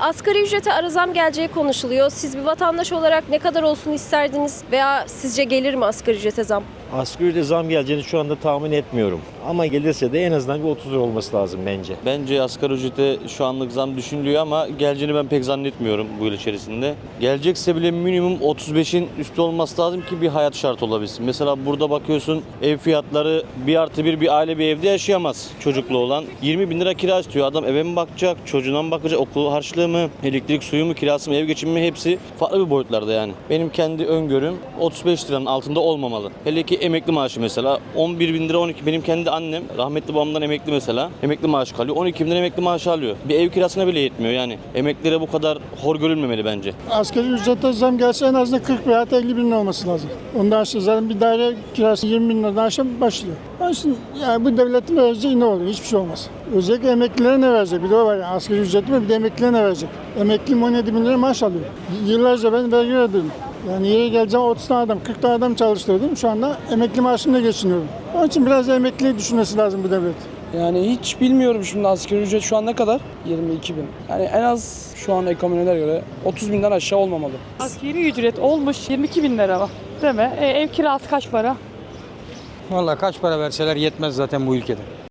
Asgari ücrete ara zam geleceği konuşuluyor. Siz bir vatandaş olarak ne kadar olsun isterdiniz veya sizce gelir mi asgari ücrete zam? Asgari ücrete zam geleceğini şu anda tahmin etmiyorum. Ama gelirse de en azından bir 30 lira olması lazım bence. Bence asgari ücrete şu anlık zam düşünülüyor ama geleceğini ben pek zannetmiyorum bu yıl içerisinde. Gelecekse bile minimum 35'in üstü olması lazım ki bir hayat şart olabilsin. Mesela burada bakıyorsun ev fiyatları bir artı bir bir aile bir evde yaşayamaz çocuklu olan. 20 bin lira kira istiyor. Adam eve mi bakacak, çocuğuna mı bakacak, okul harçlığı mı, elektrik suyu mu, kirası mı, ev geçimi mi hepsi farklı bir boyutlarda yani. Benim kendi öngörüm 35 liranın altında olmamalı. Hele ki emekli maaşı mesela 11 bin lira 12 benim kendi annem rahmetli babamdan emekli mesela emekli maaşı kalıyor 12 bin lira emekli maaşı alıyor. Bir ev kirasına bile yetmiyor yani. Emeklilere bu kadar hor görülmemeli bence. Asgari ücrete zam gelse en azından 40 veya 50 bin olması lazım. Ondan aşağı zaten bir daire kirası 20 bin liradan aşağı başlıyor. İçin yani bu devletin vereceği ne oluyor? Hiçbir şey olmaz. Özellikle emeklilere ne verecek? Bir de o var yani asgari ücret mi? Bir de emeklilere ne verecek? Emekli 17 bin lira maaş alıyor. Yıllarca ben vergi ödedim. Yani yere geleceğim 30 tane adam, 40 tane adam çalıştırdım. Şu anda emekli maaşımla geçiniyorum. Onun için biraz da emekliyi düşünmesi lazım bu devlet. Yani hiç bilmiyorum şimdi asgari ücret şu an ne kadar? 22 bin. Yani en az şu an ekonomilere göre 30 binden aşağı olmamalı. Askeri ücret olmuş 22 bin lira değil mi? E, ev kirası kaç para? Vallahi kaç para verseler yetmez zaten bu ülkede.